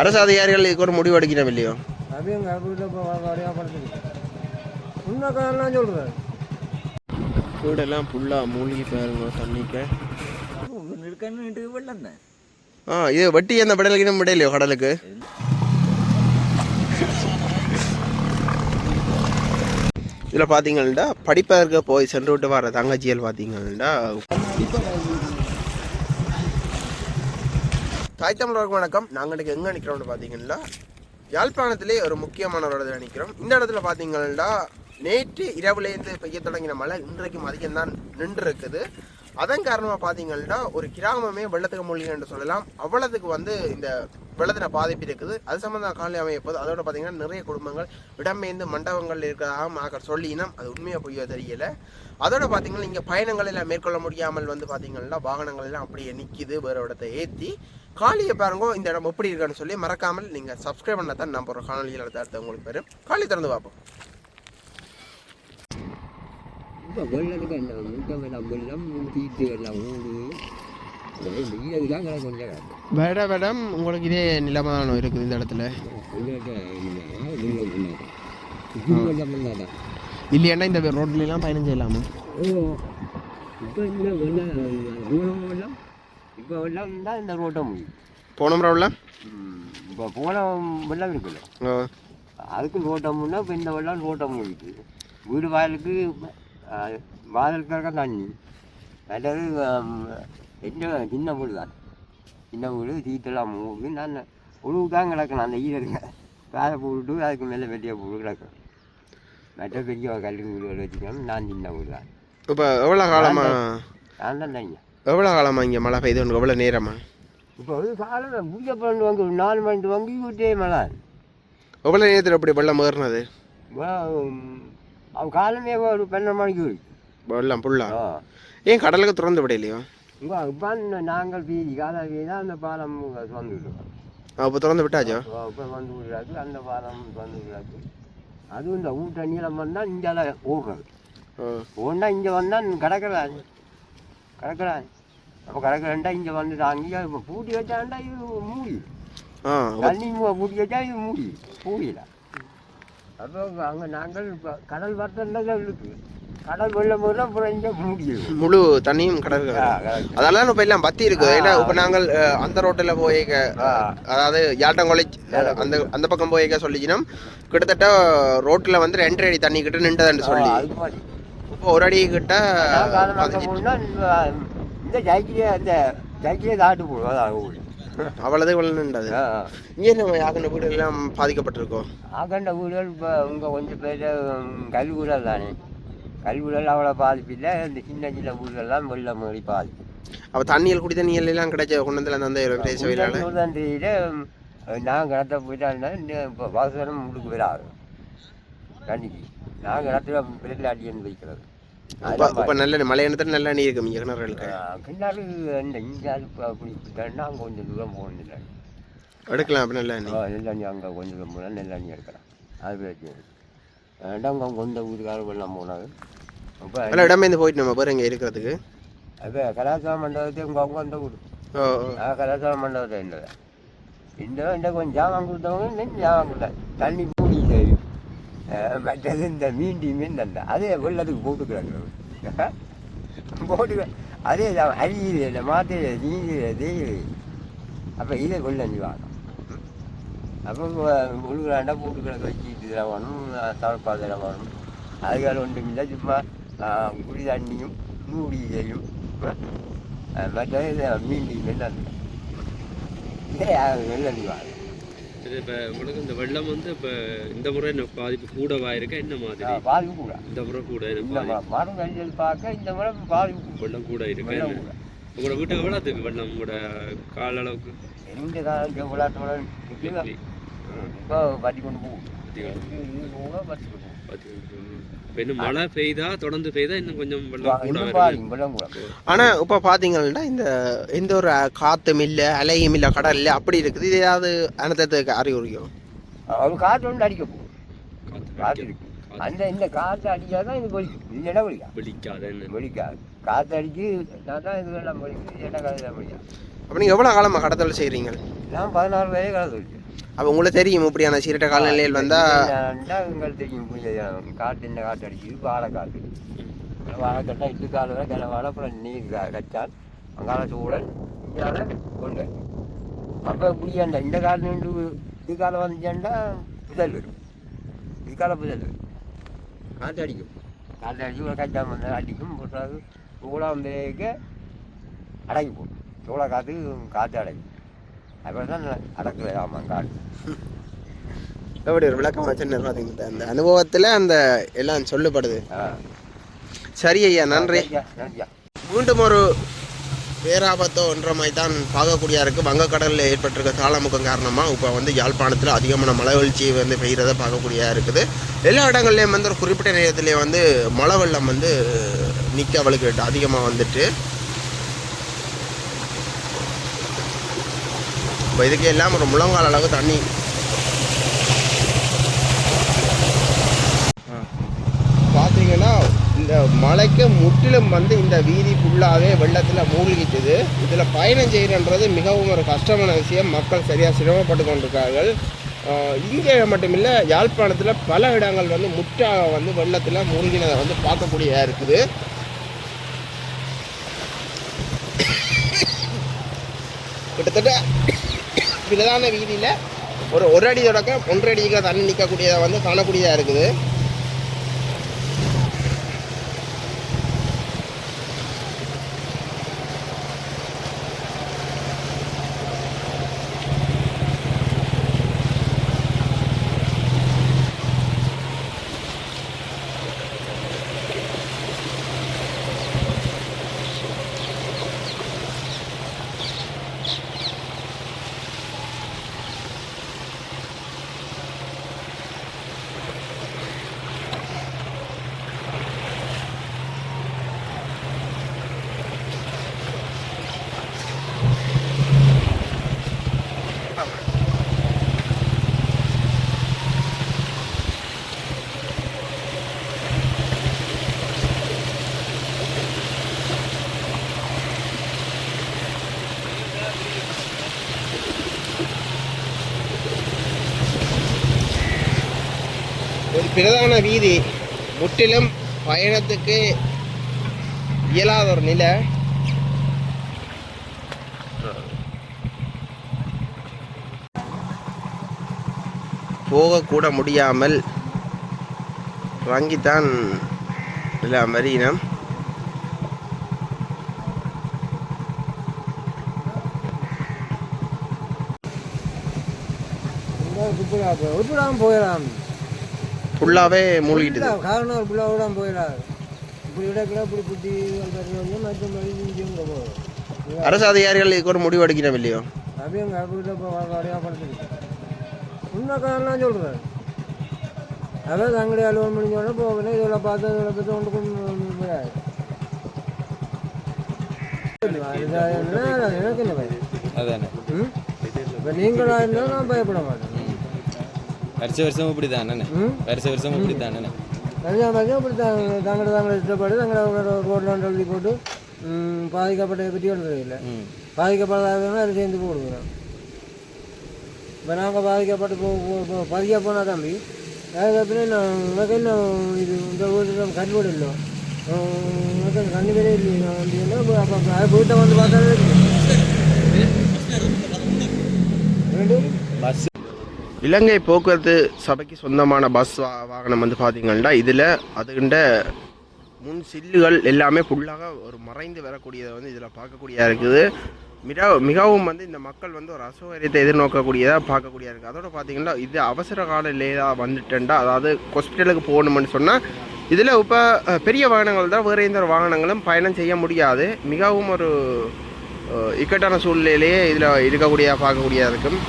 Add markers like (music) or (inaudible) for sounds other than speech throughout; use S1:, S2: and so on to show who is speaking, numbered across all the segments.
S1: அரசு அதிகாரிகள் இதுக்கு ஒரு முடிவு எடுக்கணும் இல்லையோ?
S2: அதையும் உண்மைக்காரெல்லாம் சொல்கிறேன்
S1: வீடெல்லாம் ஃபுல்லாக மூழ்கி பாருங்க தண்ணிக்க. ஆ இது வட்டி அந்த விடலுக்கு நம்ம விடையிலையோ கடலுக்கு? இதில் பார்த்தீங்கன்னா படிப்பதற்கு போய் சென்று விட்டு வர தங்கச்சியல் பார்த்தீங்கன்னா தாய் தமிழருக்கு வணக்கம். நாங்கள் இன்றைக்கி எங்கே நிற்கிறோம்னு பார்த்தீங்கன்னா யாழ்ப்பாணத்திலே ஒரு முக்கியமான ஒரு இடத்துல நிற்கிறோம் இந்த இடத்துல பார்த்தீங்கன்னா நேற்று இரவுலேருந்து பெய்ய தொடங்கின மழை இன்றைக்கு அதிகம் தான் நின்று இருக்குது அதன் காரணமாக பார்த்தீங்கன்னா ஒரு கிராமமே வெள்ளத்துக்கு மூழ்கி என்று சொல்லலாம். அவ்வளவுக்கு வந்து இந்த வெள்ளத்தின பாதிப்பு இருக்குது. அது சம்மந்தம் காலை அமையப்போது அதோட பார்த்தீங்கன்னா நிறைய குடும்பங்கள் இடம்பெயர்ந்து மண்டபங்கள் இருக்கிறதாக மாக்கர் சொல்லினோம் அது உண்மையாக பொய்யோ தெரியல. அதோட பார்த்தீங்கன்னா இங்கே பயணங்கள் எல்லாம் மேற்கொள்ள முடியாமல் வந்து பார்த்தீங்கன்னா வாகனங்கள் எல்லாம் அப்படியே நிற்கிது வேறு இடத்தை ஏற்றி காளியை பாருங்க இந்த இடம் எப்படி இருக்குன்னு சொல்லி மறக்காமல் நீங்கள் சப்ஸ்கிரைப் பண்ண தான் நம்ம ஒரு காணொலியில் அடுத்த உங்களுக்கு பேர் காளி திறந்து பார்ப்போம்.
S2: இப்போ வெள்ளத்துக்கு என்ன முட்டம் எல்லாம் வெள்ளம் தீட்டு எல்லாம் ஊடு இதுக்கு தான் கிடக்கு கொஞ்சம்
S1: வேட வேடம் உங்களுக்கு இதே நிலைமை இருக்குது இந்த இடத்துல.
S2: வெள்ளம்
S1: இல்லையாண்டா இந்த ரோட்லாம் பயணம் செய்யலாமா?
S2: இப்போ இந்த வெள்ளம் வெள்ளம் இப்போ வெள்ளம் தான் இந்த ரோட்டை முடியும்
S1: போன முறை
S2: இப்போ போன வெள்ளம் இருக்குல்ல. அதுக்கு ரோட்டம்னா இப்போ இந்த வெள்ளம் ரோட்டம் முடியுது வீடு வாயிலுக்கு வாசலுக்கு இருக்க தண்ணி மற்றது என்ன சின்ன வீடு தான் சின்ன வீடு சீட்டெல்லாம் மூடி நான் உழுவு தான் கிடக்கணும் அந்த ஈரங்க வேலை போட்டு அதுக்கு மேலே வெட்டிய போட்டு கிடக்கும் மற்ற பெரிய கல்லுங்க வீடுகள் வச்சுக்கணும் நான் சின்ன வீடு தான்
S1: இப்போ எவ்வளோ காலமா
S2: நான் தான் தனியா
S1: எவ்வளோ காலமா இங்கே மழை பெய்யுது உனக்கு எவ்வளோ நேரமா
S2: இப்போ வந்து காலையில் பூஜை பண்ணி வாங்கி நாலு மணிக்கு வாங்கி விட்டே மழை
S1: எவ்வளோ நேரத்தில் எப்படி வெள்ளம் ஏறினது
S2: காலமே ஒரு பன்னெண்டு மணிக்கு
S1: ஃபுல்லா
S2: ஆ.
S1: ஏன் கடலுக்கு திறந்து விடையிலையோ
S2: இப்போ நாங்கள் வீதி கால வீதி அந்த பாலம் வந்துவிடுவோம்
S1: அப்போ திறந்து விட்டாச்சோ?
S2: இப்போ வந்து விடுறாரு அந்த பாலம் வந்து விடுறாரு அதுவும் இந்த ஊட்ட நீளம் வந்தால் இங்கே ஓடுறது ஒன்றா இங்கே வந்தால் கிடக்கிறான் கிடக்கிறான் அப்போ கிடக்கிறேன்டா இங்கே வந்து தாங்கி இப்போ பூட்டி வச்சாண்டா இது மூடி
S1: ஆ
S2: தண்ணி பூட்டி வச்சா இது மூடி பூடியில அப்போ அங்கே நாங்கள் இப்போ கடல் வர்த்தம் இருக்கு. கடல் வெள்ளம் போது அப்புறம் இங்கே மூடிடுது
S1: முழு தண்ணியும் கடல். அதெல்லாம் இப்போ எல்லாம் பத்தி இருக்கு. ஏன்னா இப்போ நாங்கள் அந்த ரோட்டில் போய். அதாவது யாட்டங்கொலை அந்த அந்த பக்கம் போய் சொல்லிச்சினோம் கிட்டத்தட்ட ரோட்டில் வந்து ரெண்டரை அடி தண்ணி கிட்ட நின்றதுன்னு சொல்லி. இப்போ ஒரு அடி கிட்ட
S2: இந்த- சைக்கிளே அந்த சைக்கிளே தாட்டு போடுவோம் (laughs)
S1: இவ்வளவு நின்றது. இங்கே நம்ம யாருன வீடு எல்லாம் பாதிக்கப்பட்டிருக்கோம்
S2: ஆகண்ட வீடுகள் இப்போ உங்கள் கொஞ்சம் பேர் கல் வீடல் தானே. கல் வீடல் அவ்வளோ பாதிப்பு இல்லை. இந்த சின்ன சின்ன வீடுகள்லாம் வெள்ளம் மாதிரி பாதிப்பு.
S1: அப்போ தண்ணியில் குடி தண்ணியில் எல்லாம் கிடைச்ச கொண்டு வந்து அந்த
S2: தெரியல நான் கிணத்த போயிட்டா இப்போ வாசனம் முழுக்கு வராது தண்ணிக்கு. நான் கிணத்துல பிள்ளைகள் அடியன் வைக்கிறது.
S1: இப்போ நல்ல மழை இடத்துல நல்ல நீர் இருக்கு இங்கே கிணறுகளுக்கு
S2: கிணறு இந்த இங்கே விட்டோன்னா அங்கே கொஞ்சம் தூரம் போகணும்
S1: எடுக்கலாம் அப்படி நல்ல நீர்
S2: நெல்லண்ணி அங்கே கொஞ்சம் தூரம் போனால் நெல்லண்ணி எடுக்கிறேன் அது பிரச்சனை ரெண்டாம் அவங்க கொண்ட வீட்டுக்காரர் வெள்ளம் போனாங்க அப்போ
S1: நல்ல இடமே போயிட்டு நம்ம பேர் இங்கே இருக்கிறதுக்கு
S2: அப்போ கலாச்சார மண்டபத்தை உங்கள் அவங்க வந்த வீடு
S1: ஓ
S2: கலாச்சார மண்டபத்தை இந்த இந்த கொஞ்சம் ஜாமான் கொடுத்தவங்க ஜாமான் கொடுத்தேன் தண்ணி மற்றது இந்த மீண்டி மீன் அந்த அதே வெள்ளத்துக்கு போட்டுக்கிறாங்க போட்டு அதே தான் அரியுது இல்லை மாத்திரை நீர் தேயுது அப்போ இதே வெள்ளஞ்சி வாங்க அப்போ உழுகிறாண்டா போட்டு கிடக்க வச்சுட்டு இதெல்லாம் வரணும் தவப்பாதெல்லாம் வரணும் அதுக்காக ஒன்றும் இல்லை சும்மா குடி தண்ணியும் மூடி இதையும் மற்றது இந்த மீண்டி மீன் இதே வெள்ளஞ்சி வாங்க
S3: இது இப்போ உங்களுக்கு இந்த வெள்ளம் வந்து இப்போ இந்த முறை என்ன பாதிப்பு கூடவா இருக்கா? என்ன மாதிரி?
S2: பாதிப்பு கூட.
S3: இந்த முறை கூட
S2: மரம் கழிச்சல் பார்க்க இந்த மரம் பாதிப்பு.
S3: வெள்ளம் கூட இருக்கா? உங்களோட வீட்டுக்கு எவ்வளோத்துக்கு வெள்ளம்? உங்களோட கால அளவுக்கு
S2: காலத்து விளையாட்டோட
S3: எப்படி?
S2: இப்போ பட்டி கொண்டு போகும். இது.
S3: இப்ப இன்னும் மழை பெய்தா தொடர்ந்து பெய்தா இன்னும் கொஞ்சம்
S1: ஆனால் இப்போ பார்த்தீங்கன்னா இந்த எந்த ஒரு காற்றும் இல்லை அலையும் இல்லை கடல் இல்லை அப்படி இருக்குது. இது ஏதாவது அனர்த்தத்துக்கு அறிகுறியும்
S2: ஒரு காற்று ஒன்று அடிக்க போகும்
S3: காத்து
S2: காற்று
S3: அடிக்க-
S2: இருக்கு அந்த இந்த காற்று அடிச்சாதான் இது வெளிக்கும் இல்லைன்னா வெளிக்கா
S3: வெளிக்காத என்ன?
S2: வெளிக்காது காற்றடிச்சு நான் தான் இது வெள்ளம் போயிருக்கு என்ன கதை முடியும்
S1: அப்போ நீங்கள் எவ்வளோ காலமாக கடத்தல் செய்கிறீங்க
S2: நான் பதினாறு வயது கலந்துருக்கு
S1: அப்போ உங்களுக்கு தெரியும் இப்படியான சீரட்ட காலநிலையில் வந்தால்
S2: உங்களுக்கு தெரியும் காற்று என்ன காற்று அடிக்குது வாழை காற்று வாழை கட்டா இட்டு கால வரை கிள வாழை அப்புறம் நீர் க- கச்சான் அங்கால சூழல் இங்கால கொண்டு அப்போ புரியாண்டா இந்த காலம் நின்று இது காலம் வந்துச்சாண்டா புதல் வரும். இது காலம் புதல் வரும். காற்று அடிக்கும். காற்று அடிச்சு ஒரு கச்சான் வந்து அடிக்கும் போட்டாது சூழாம் அடங்கி போடும் சூளை காற்று காற்று அடங்கும். அப்புறம் தான் ஆமாம் காற்று
S1: எப்படி ஒரு விளக்கமாக சின்ன பார்த்தீங்க அந்த அனுபவத்தில் அந்த எல்லாம் சொல்லப்படுது சரி ஐயா நன்றி. மீண்டும் ஒரு பேராபத்தோ ஒன்ற மாதிரி தான் பார்க்கக்கூடியா இருக்குது வங்கக்கடலில் ஏற்பட்டிருக்க தாளமுக்கம் காரணமாக இப்போ வந்து யாழ்ப்பாணத்தில் அதிகமான மழை வீழ்ச்சி வந்து பெய்கிறத பார்க்கக்கூடியா இருக்குது எல்லா இடங்கள்லையும் வந்து ஒரு குறிப்பிட்ட நேரத்திலே வந்து மழை வெள்ளம் வந்து நிற்க அவளுக்கு அதிகமாக வந்துட்டு இப்போ இதுக்கு எல்லாம் ஒரு முழங்கால் அளவு தண்ணி. பார்த்தீங்கன்னா இந்த மலைக்கு முற்றிலும் வந்து இந்த வீதி ஃபுல்லாகவே வெள்ளத்தில் மூழ்கிட்டுது. இதில் பயணம் செய்யணுன்றது மிகவும் ஒரு கஷ்டமான விஷயம். மக்கள் சரியாக சிரமப்பட்டு கொண்டிருக்கார்கள். இங்கே மட்டுமில்லை யாழ்ப்பாணத்தில் பல இடங்கள் வந்து முற்றாக வந்து வெள்ளத்தில் மூழ்கினதை வந்து பார்க்கக்கூடியதாக இருக்குது. கிட்டத்தட்ட பிரதான வீதியில் ஒரு ஒரு அடி தொடக்கம் ஒன்றரை அடிக்கு தண்ணி நிற்கக்கூடியதை வந்து காணக்கூடியதாக இருக்குது ஒரு பிரதான வீதி முற்றிலும் பயணத்துக்கு இயலாத ஒரு நிலை. போகக்கூட முடியாமல் வங்கித்தான் இல்லை வரியினம்
S4: விட்டுடாம போயிடலாம்.
S1: ஃபுல்லாகவே மூழ்கிட்டுது.
S4: காரணம் பிள்ளை விடாம போயிடாது. இப்படி விடக்கூட இப்படி புத்தி மற்றபடி இங்கேயும் போகும்
S1: அரசு அதிகாரிகள் இதுக்கு ஒரு முடிவு எடுக்கணும் இல்லையோ?
S4: அப்படியே எங்கள் வீட்டில் இப்போ வரையாக படுத்துருக்கு உண்மை காரணம் சொல்கிறேன் அதான் தங்கடி அலுவல் முடிஞ்சோடனே போகணும் இதில் பார்த்து இதில் பார்த்து ஒன்று கொண்டு போயாது எனக்கு என்ன பயம்? இப்போ நீங்களாக இருந்தால் நான் பயப்பட மாட்டேன்.
S5: வருஷ வருஷம் இப்படி தானே வருஷ வருஷம் இப்படி தானே
S4: தனியாக பார்த்து அப்படி தாங்க தங்கட தாங்களை இஷ்டப்பட்டு தங்களை ரோட்டில் எழுதி போட்டு ம், பாதிக்கப்பட்டதை பற்றி இல்லை. பாதிக்கப்படாதவங்க அதை சேர்ந்து போடுவோம். இப்போ நாங்கள் பாதிக்கப்பட்டு போ போ- போ பதியாக போனால் தம்பி அதுக்கப்புறம் நான் உனக்கு என்ன இது இந்த ஊரில் கண் வீடு இல்லை உனக்கு கண்ணு பேரே இல்லையா அப்படின்னா அப்போ அது வீட்டை வந்து பார்த்தாலே ரெண்டு?
S5: பஸ்
S1: இலங்கை போக்குவரத்து சபைக்கு சொந்தமான பஸ் வா வாகனம் வந்து பார்த்தீங்கன்னா இதில் அதுகின்ற முன் சில்லுகள் எல்லாமே ஃபுல்லாக ஒரு மறைந்து வரக்கூடியதை வந்து இதில் பார்க்கக்கூடியதாக இருக்குது. மிக மிகவும் வந்து இந்த மக்கள் வந்து ஒரு அசௌகரியத்தை எதிர்நோக்கக்கூடியதாக பார்க்கக்கூடியதாக இருக்குது அதோட பார்த்திங்கன்னா இது அவசர கால நிலையாக வந்துட்டேன்டா. அதாவது ஹாஸ்பிட்டலுக்கு போகணும்னு சொன்னால் இதில் இப்போ பெரிய வாகனங்கள் தான் வேறு எந்த வாகனங்களும் பயணம் செய்ய முடியாது. மிகவும் ஒரு இக்கட்டான சூழ்நிலையிலேயே இதில் இருக்கக்கூடியதாக பார்க்கக்கூடியதாக இருக்கும்.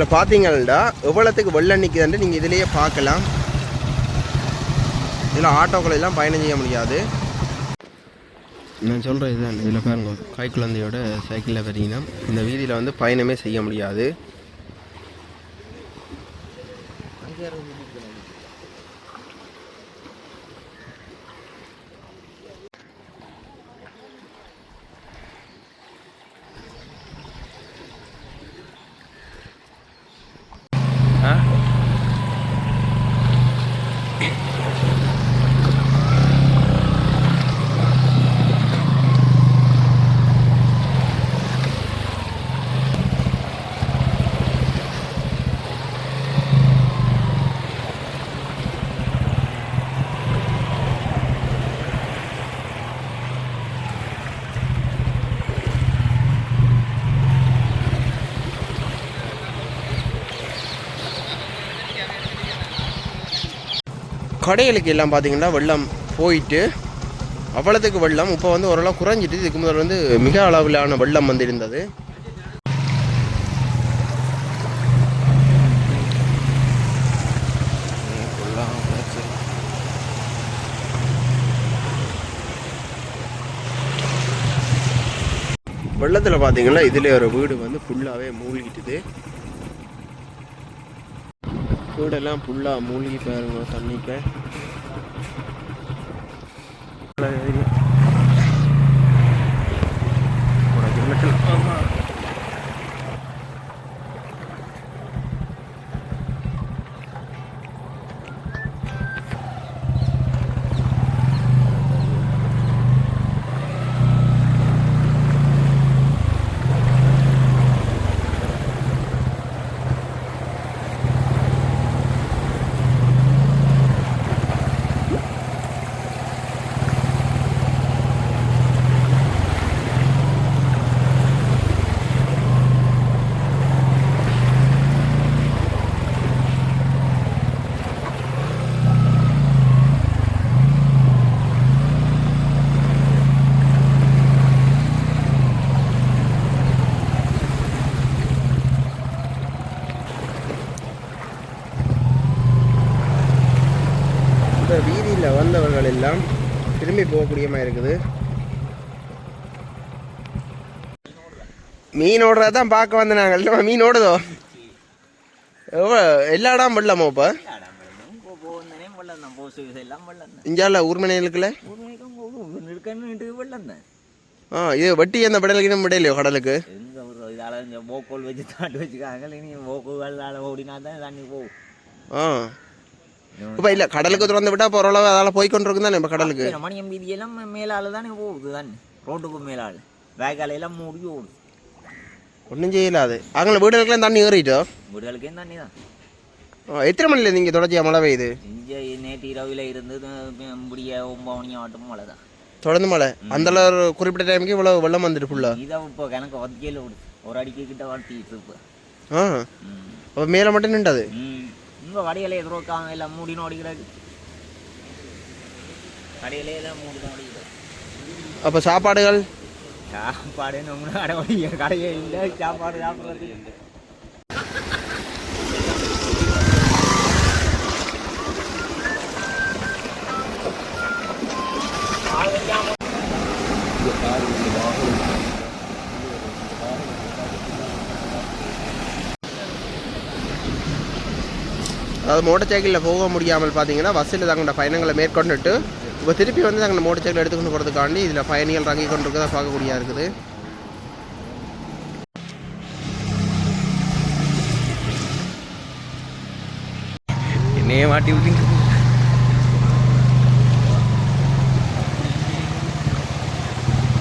S1: இதில் பார்த்தீங்கன்னா எவ்வளோத்துக்கு வெள்ளம் நிற்குதுன்ட்டு நீங்கள் இதிலேயே பார்க்கலாம் இதில் ஆட்டோக்கள் எல்லாம் பயணம் செய்ய முடியாது. நான் சொல்கிறேன் இதுதான். இதில் பாருங்க கை குழந்தையோட சைக்கிளில் வரீங்கன்னா இந்த வீதியில் வந்து பயணமே செய்ய முடியாது. கடைகளுக்கு எல்லாம் பார்த்திங்கன்னா வெள்ளம் போயிட்டு அவ்வளோத்துக்கு வெள்ளம் இப்போ வந்து ஓரளவு குறைஞ்சிட்டு இதுக்கு முதல் வந்து மிக அளவிலான வெள்ளம் வந்து இருந்தது வெள்ளத்தில் பார்த்தீங்கன்னா இதில் ஒரு வீடு வந்து ஃபுல்லாகவே மூழ்கிட்டுது. வீடெல்லாம் ஃபுல்லாக மூழ்கி போயிருங்க தண்ணிக்கு வீதியில் வந்தவர்கள் எல்லாம் அதிகமாக இருக்குது. மீன் ஓடுறத தான் பார்க்க வந்து நாங்கள் இல்லைம்மா மீன் ஓடுதோ? எவ்வளோ எல்லா இடம் போடலாமா இப்போ? இஞ்சால
S6: ஊர்மனை இருக்குல்ல
S1: ஆ இது வட்டி அந்த படலுக்கு
S6: இன்னும் இடையிலையோ கடலுக்கு? போக்கோல் வச்சு தாட்டு வச்சுக்காங்க ஓடினா தான் தண்ணி போகும்
S1: ஆ. இப்போ இல்லை கடலுக்கு திறந்து விட்டால் ஓரளவு அதால் போய்க்கொண்டிருக்கும் தானே இப்போ கடலுக்கு
S6: மணியம் வீதியெல்லாம் மேலால தானே போகுது தானே ரோட்டுக்கு மேலால வேகால எல்லாம் மூடி ஓடுது
S1: ஒன்றும் செய்யலாது அங்கே வீடுகளுக்கெல்லாம் தண்ணி ஏறிட்டோ
S6: வீடுகளுக்கே தண்ணி தான்
S1: எத்தனை மணில நீங்கள் தொடர்ச்சியாக மழை பெய்யுது
S6: இங்கே நேற்று இரவில் இருந்து முடிய ஒன்பது மணி ஆட்டும் மழை தான்
S1: தொடர்ந்து மழை அந்த ஒரு குறிப்பிட்ட டைமுக்கு இவ்வளோ வெள்ளம் வந்துட்டு ஃபுல்லாக
S6: இதான் இப்போ கணக்கு வத்தியில் ஒரு அடிக்கு கிட்ட வளர்த்திட்டு இப்போ
S1: ஆ அப்போ மேலே மட்டும் நின்றது
S6: ம் இங்கே வடிகளை எதிர்க்காங்க எல்லாம் மூடி நோடிக்கிறாங்க வடிகளை எல்லாம் மூடி நோடிக்கிறாங்க
S1: அப்போ சாப்பாடுகள்?
S6: சாப்பாடு நம்ம கடை வடிக்க கடையே இல்லை சாப்பாடு சாப்பிட்றது
S1: அதாவது மோட்டர் சைக்கிளில் போக முடியாமல் பார்த்தீங்கன்னா பஸ்ஸில் தங்களோட பயணங்களை மேற்கொண்டுட்டு இப்போ திருப்பி வந்து தங்களோட மோட்டர் சைக்கிள் எடுத்துக்கொண்டு போகிறதுக்காண்டி இதில் பயணிகள் இறங்கி கொண்டு இருக்கதை பார்க்கக்கூடியா இருக்குது.
S5: என்னையே மாட்டி விட்டீங்க.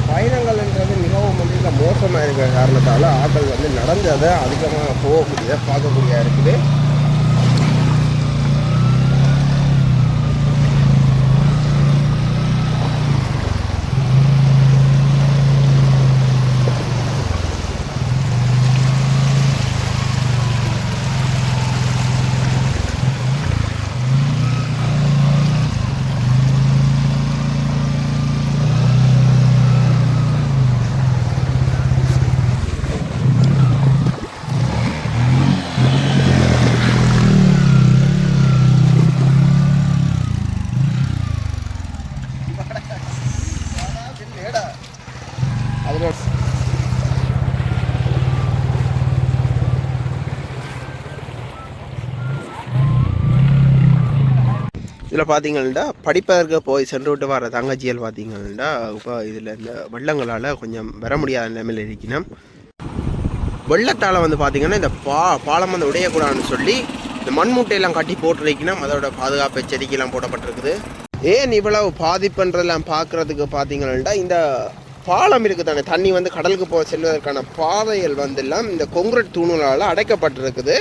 S1: பயணங்கள்ன்றது மிகவும் வந்து இதில் மோசமாக இருக்கிற காரணத்தால் ஆட்கள் வந்து நடந்ததை அதிகமாக போகக்கூடியதை பார்க்கக்கூடியா இருக்குது. பார்த்தீங்கன்னா படிப்பதற்கு போய் சென்று விட்டு வர தங்கச்சியல் பார்த்தீங்கன்னா இப்போ இதில் இந்த வெள்ளங்களால் கொஞ்சம் வர முடியாத நிலைமையில் இருக்கணும் வெள்ளத்தால் வந்து பார்த்தீங்கன்னா இந்த பா பாலம் வந்து உடையக்கூடாதுன்னு சொல்லி இந்த மண்மூட்டையெல்லாம் கட்டி போட்டுருக்கணும் அதோட பாதுகாப்பு எச்சரிக்கையெல்லாம் போடப்பட்டிருக்குது. ஏன் இவ்வளவு பாதிப்புன்றதெல்லாம் பார்க்குறதுக்கு பார்த்தீங்கன்னா இந்த பாலம் இருக்குது தானே தண்ணி வந்து கடலுக்கு போக செல்வதற்கான பாதைகள் வந்து எல்லாம் இந்த கொங்குரட் தூணுகளால் அடைக்கப்பட்டிருக்குது.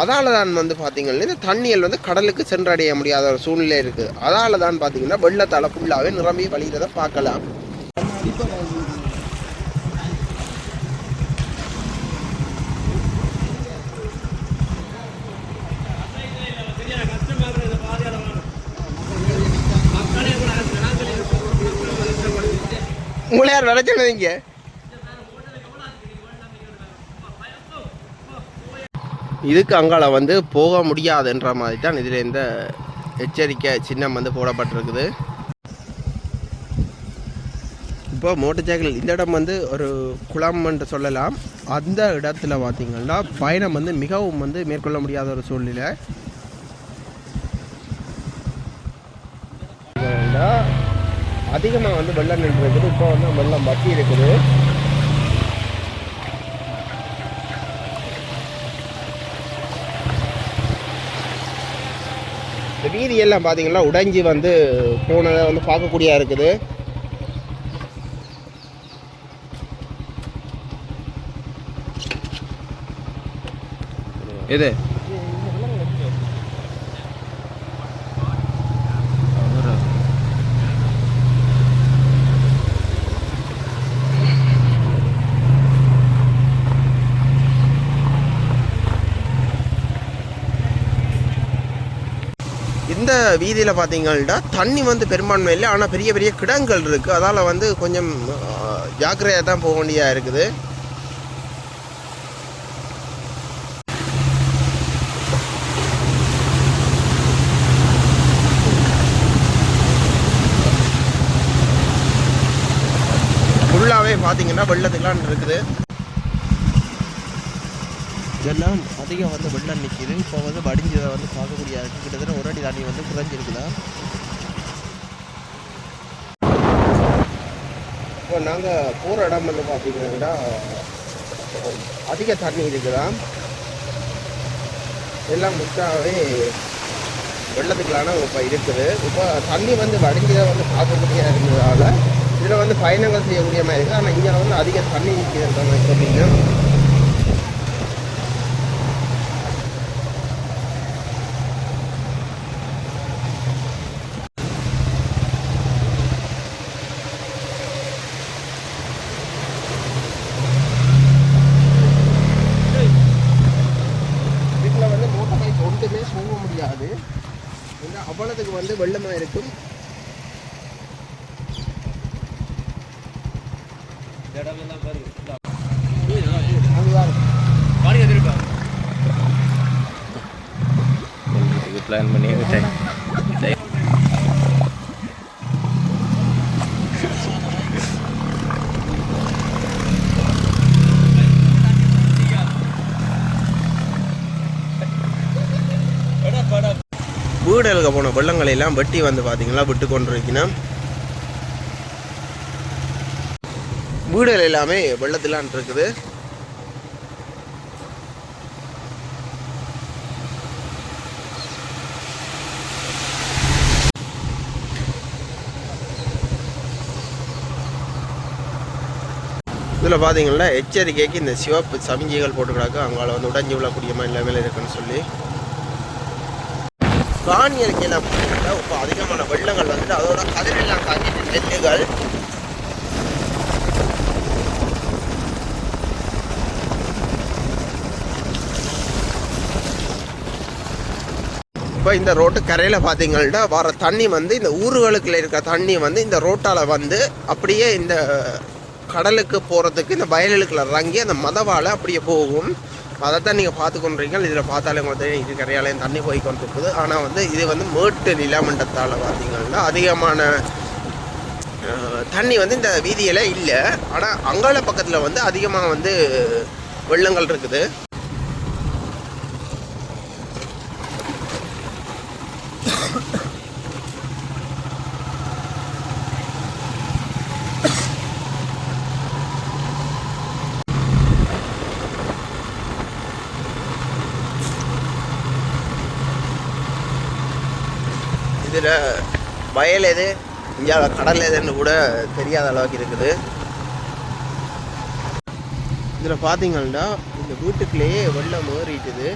S1: அதால தான் வந்து பார்த்தீங்கன்னா இந்த தண்ணியல் வந்து கடலுக்கு சென்றடைய முடியாத ஒரு சூழ்நிலை இருக்குது அதால தான் பார்த்தீங்கன்னா வெள்ளத்தால் ஃபுல்லாகவே நிரம்பி வழிகிறத பார்க்கலாம். உங்களை யார் நினைச்சீங்க இதுக்கு அங்கால வந்து போக முடியாதுன்ற மாதிரி தான் இதில் இந்த எச்சரிக்கை சின்னம் வந்து போடப்பட்டிருக்குது. இப்போ மோட்டர் சைக்கிள் இந்த இடம் வந்து ஒரு குளம் என்று சொல்லலாம். அந்த இடத்துல பார்த்திங்கன்னா பயணம் வந்து மிகவும் வந்து மேற்கொள்ள முடியாத ஒரு சூழ்நிலை. அதிகமாக வந்து வெள்ளம் நின்று இருக்குது இப்போ வந்து வெள்ளம் பற்றி இருக்குது. வீதியெல்லாம் பார்த்திங்கன்னா பார்த்தீங்கன்னா உடைஞ்சி வந்து போனதை வந்து பார்க்கக்கூடியா இருக்குது. எது இந்த வீதியில் பார்த்தீங்கன்னா தண்ணி வந்து பெரும்பான்மை இல்லை. ஆனால் பெரிய பெரிய கிடங்கள் இருக்குது அதால் வந்து கொஞ்சம் ஜாக்கிரதையாக தான் போக வேண்டியதாக இருக்குது. ஃபுல்லாகவே பார்த்தீங்கன்னா வெள்ளத்துக்கெலாம் இருக்குது. இதெல்லாம் அதிகம் வந்து வெள்ளம் நிற்கிது இப்போ வந்து வடிஞ்சதை வந்து பார்க்கக்கூடிய கிட்டத்தட்ட ஒரு அடி தண்ணி வந்து குறைஞ்சிருக்குதா இப்போ நாங்கள் போகிற இடம் வந்து பார்த்தீங்கன்னா அதிக தண்ணி இருக்குதான். எல்லாம் முக்காவே வெள்ளத்துக்கெல்லாம் இப்போ இருக்குது. இப்போ தண்ணி வந்து வடிஞ்சதை வந்து பார்க்கக்கூடிய இருந்ததால் இதில் வந்து பயணங்கள் செய்யக்கூடிய மாதிரி இருக்குது ஆனால் இங்கே வந்து அதிக தண்ணி நிற்கிறது மாதிரி சொன்னீங்க இதுல வந்து மோட்டர் பைக் ஒன்றுமே போக முடியாது ஏன்னா அவ்வளவுக்கு வந்து வெள்ளமாக இருக்கும்.
S5: இது பிளான் பண்ணி விட்டேன்
S1: வீடுகளுக்கு போன வெள்ளங்களை எல்லாம் வெட்டி வந்து பார்த்தீங்களா விட்டு கொண்டு வீடுகள் எல்லாமே வெள்ளத்திலான் இருக்குது. இதில் பார்த்தீங்கன்னா எச்சரிக்கைக்கு இந்த சிவப்பு சமிஞ்சிகள் போட்டுக்கிறாங்க அங்கால வந்து உடஞ்சி விழக்கூடிய மாதிரி நிலைமையில் இருக்குன்னு சொல்லி. காணி அறிக்கையில் பார்த்தீங்கன்னா இப்போ அதிகமான வெள்ளங்கள் வந்துட்டு அதோட கதிரெல்லாம் காஞ்சிட்டு நெல்லுகள். இப்போ இந்த ரோட்டு கரையில் பார்த்தீங்கன்னா வர தண்ணி வந்து இந்த ஊர்களுக்குள்ள இருக்க தண்ணி வந்து இந்த ரோட்டால் வந்து அப்படியே இந்த கடலுக்கு போகிறதுக்கு இந்த வயலுக்குள்ள இறங்கி அந்த மதவால் அப்படியே போகும். அதைத்தான் நீங்கள் பார்த்து இதில் பார்த்தாலே உங்களுக்கு தெரியும் இது கரையாலையும் தண்ணி போய் கொண்டிருக்குது ஆனால் வந்து இது வந்து மேட்டு நிலமண்டத்தால் பார்த்தீங்கன்னா அதிகமான தண்ணி வந்து இந்த வீதியில் இல்லை. ஆனால் அங்காள பக்கத்தில் வந்து அதிகமாக வந்து வெள்ளங்கள் இருக்குது இதில் வயல் எது இந்தியாவில் கடல் எதுன்னு கூட தெரியாத அளவுக்கு இருக்குது. இதில் பார்த்தீங்கன்னா இந்த வீட்டுக்குள்ளேயே வெள்ளம் ஏறிட்டுது.